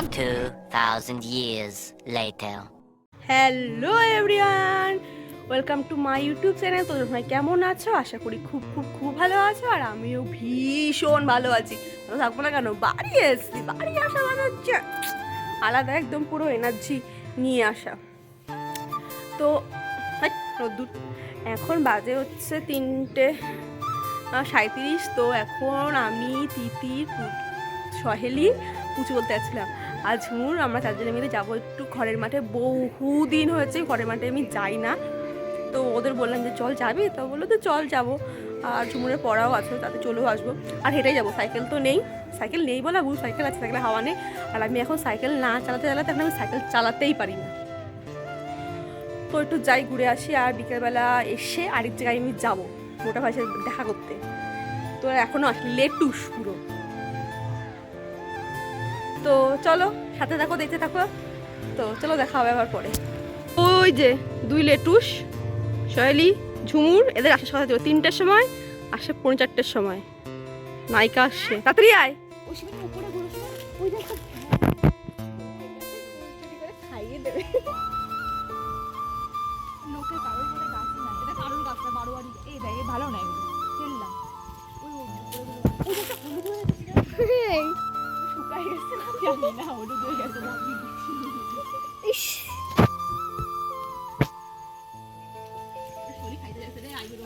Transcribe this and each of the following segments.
2,000 years later. Hello everyone welcome to my YouTube channel তোদের ভাই কেমন আছো? আশা করি খুব খুব খুব ভালো আছো আর আমিও ভীষণ ভালো আছি। ভালো থাকব না কেন? বাড়ি এসছি বাড়ি আসা মানে হচ্ছে আলাদা একদম পুরো এনার্জি নিয়ে আসা। তো রোদ্দুর এখন বাজে হচ্ছে তিনটে আহ, সাঁইত্রিশ তো এখন আমি তিতির সহেলি পুচু বলতে যাচ্ছিলাম। আজ ঝুমুর আমরা চারজনে মিলে যাব একটু ঘরের মাঠে। বহু দিন হয়েছে, ঘরের মাঠে আমি যাই না। তো ওদের বললাম যে, চল যাবি? তো বলল তো চল যাব। আর ঝুমুরের পড়াও আছে, তাতে চলেও আসব। আর হেঁটেই যাব, সাইকেল তো নেই। সাইকেল নেই বলা ভুল, সাইকেল আছে সাইকেলে হাওয়া নেই। আর আমি এখন সাইকেল না চালাতে চালাতে, এখন আমি সাইকেল চালাতেই পারি না। তো একটু যাই, ঘুরে আসি, আর বিকেলবেলা এসে আরেক জায়গায় আমি যাব, মোটা সাথে দেখা করতে। তো এখনও আসলে, লেটুস পুরো। তো চলো সাথে থাকো দেখতে থাকো। তো চলো দেখা হবে আবার পরে। ওই যে দুই লেটুস শৈলি ঝুমুর এদের আসার কথা ছিল তিনটের সময় আসে পৌনে চারটের সময়। নায়িকা আসছে। তাড়াতাড়ি আয়। খাইয়ে দেবে। জানি না হলুদ গেছে ইস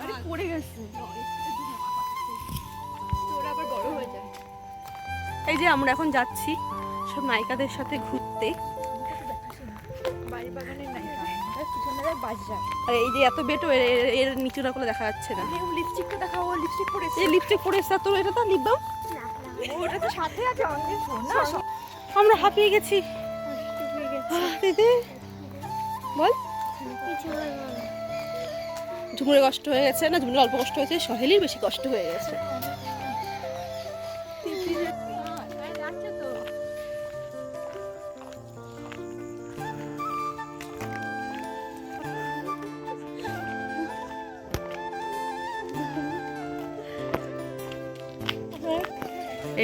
আরে পড়ে গেছে তোর আবার বড় হয়ে যায় এই যে আমরা এখন যাচ্ছি সব নায়িকাদের সাথে ঘুরতে। আর এই যে এত বেটো এর করে দেখা যাচ্ছে না। লিপস্টিকটা দেখাও লিপস্টিক পরেছে। লিপস্টিক তোর এটা তো লিপ বাম ওটা তো সাথে আছে অনেক সোনা। আমরা হাঁপিয়ে গেছি। বল। ঝুমুরে কষ্ট হয়ে গেছে না? ঝুমুরের অল্প কষ্ট হয়েছে, সহেলির বেশি কষ্ট হয়ে গেছে।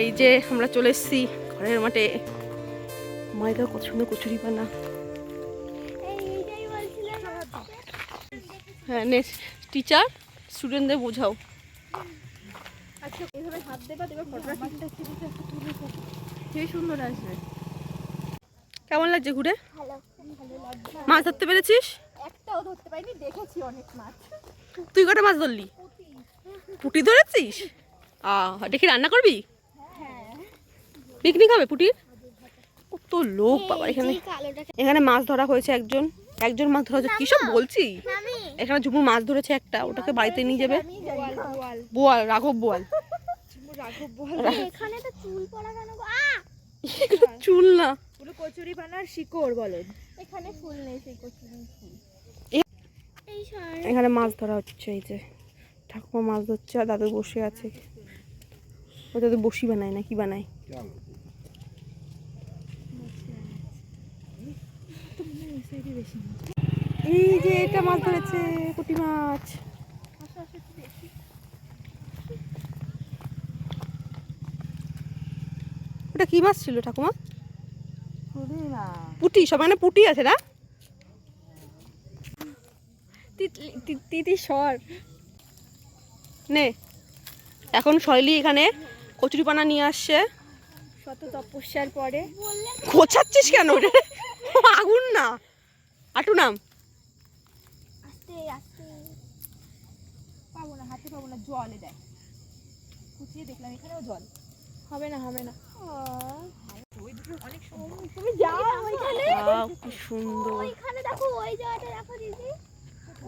এই যে আমরা চলে এসেছি ঘরের মাঠে। মায়েদের কত সুন্দর কচুরি পানা হ্যাঁ নেক্সট টিচার স্টুডেন্টদের বোঝাও। আচ্ছা এইভাবে হাত দেবা দেবা ফটোটা ঠিকঠাক ঠিকঠাক তুলে সেই সুন্দর আসবে। কেমন লাগছে ঘুরে? ভালো ভালো লাগছে। মাছ ধরতে পেরেছিস? একটাও ধরতে পারিনি দেখেছি অনেক মাছ। তুই কটা মাছ ধরলি? পুটি ধরেছিস? আহ দেখি রান্না করবি? হ্যাঁ। পিকনিক হবে পুটির? কত লোক বাবা এখানে এখানে মাছ ধরা হয়েছে একজন একজন মাছ ধরা হয়েছে। কি সব বলছি? এখানে ঝুমুর মাছ ধরেছে একটা ওটাকে বাড়িতে নিয়ে যাবে। বোয়াল রাঘব বোয়াল। চুল না। কচুরি বানার শিকড় বলেন। এখানে ফুল নেই সেই কচুরির ফুল এ- এই সর। এখানে মাছ ধরা হচ্ছে এই যে। ঠাকুমা মাছ ধরছে আর দাদু বসে আছে। ও দাদু বসি বানায় না কি বানায়? এই যে এটা মাছ ধরেছে কুটি মাছ। ওটা কি মাছ ছিল ঠাকুমা? পুটি সব মানে পুটি আছে না? তিতি সর নে এখন শৈলী এখানে কচুরিপানা নিয়ে আসছে। শত তপস্যার পরে। খোঁচাচ্ছিস কেন আগুন না। আটু নাম। আস্তে আস্তে। পাবো না হাতে পাবো না জলে দেয় কুচিয়ে দেখলাম এখানেও জল। হবে না হবে না। ওই দুটো অনেক সুন্দর তুমি যাও ওইখানে কি সুন্দর। ওইখানে দেখো ওই জায়গাটা দেখো দিদি।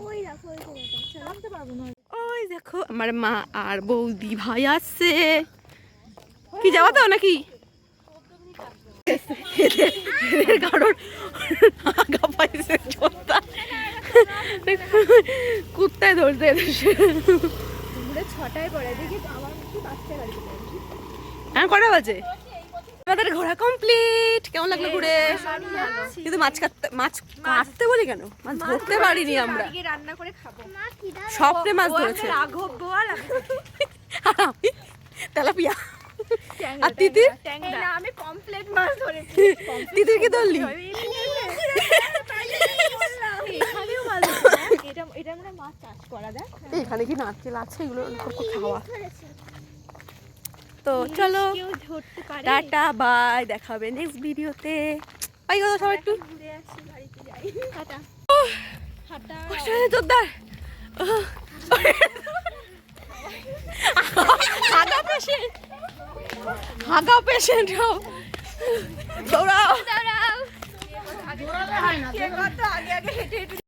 ওই দেখো ওই জায়গাটা। পারব না। ওই দেখো আমার মা আর বৌদি ভাই আসছে কি যাওয়া তো নাকি? আগা পাইছে চোদ্দা কুত্তায় ধরতে এসেছে। ছটায় পরে দেখি আমার কি বাচ্চা গাড়ি হ্যাঁ কটা বাজে? আমাদের ঘোরা কমপ্লিট। কেমন লাগল ঘুরে? কিন্তু মাছ কাটতে মাছ কাটতে বলি কেন? মাছ ধরতে পারিনি আমরা। রান্না করে খাব। স্বপ্নে মাছ ধরেছে। রাঘব বোয়াল আর আমি। তেলাপিয়া। আর তিতির? আমি কমপ্লিট মাছ ধরেছি। তিতিরকে ধরলি এখানেও মাছ ধরেছি। এটা এটা মানে মাছ চাষ করা দেখ এখানে কি নারকেল আছে? এগুলো কত খাওয়া। তো চলো টাটা বাই। দেখাবে নেক্সট ভিডিওতে বাই কথা সবাই একটু। হয়ে জোরদার হাগা পেশেন্ট হাগা পেশেন্ট দৌড়াও। দাঁড়াও।